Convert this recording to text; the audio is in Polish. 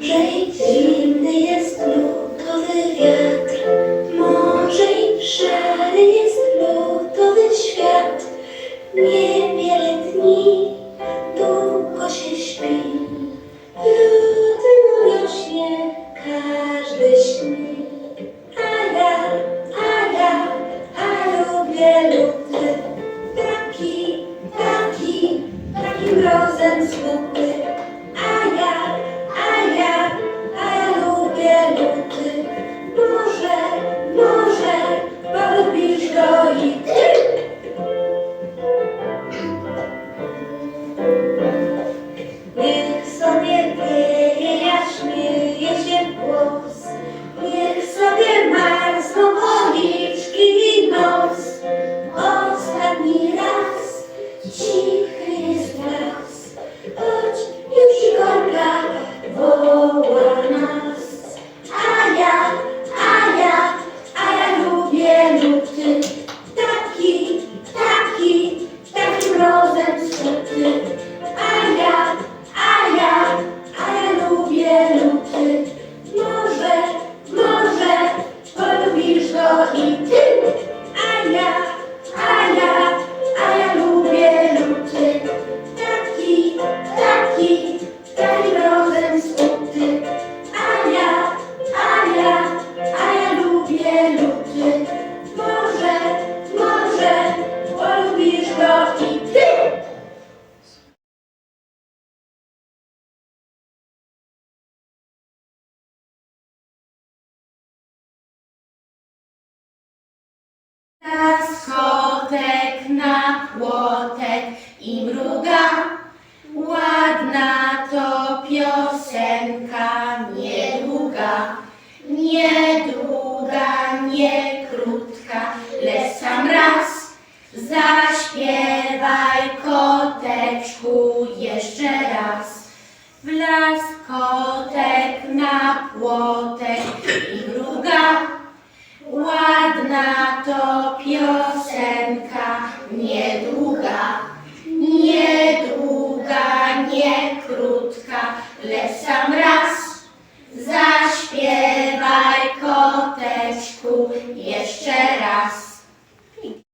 Lżej zimny jest lutowy wiatr, może i szary jest lutowy świat. Wyjaśnij się głos, niech sobie marsz nie długa, nie krótka, lecz sam raz. Zaśpiewaj koteczku jeszcze raz. W las kotek na płotek i druga. Ładna to piosenka, niedługa, niedługa, nie krótka, lecz sam raz. Zaśpiewaj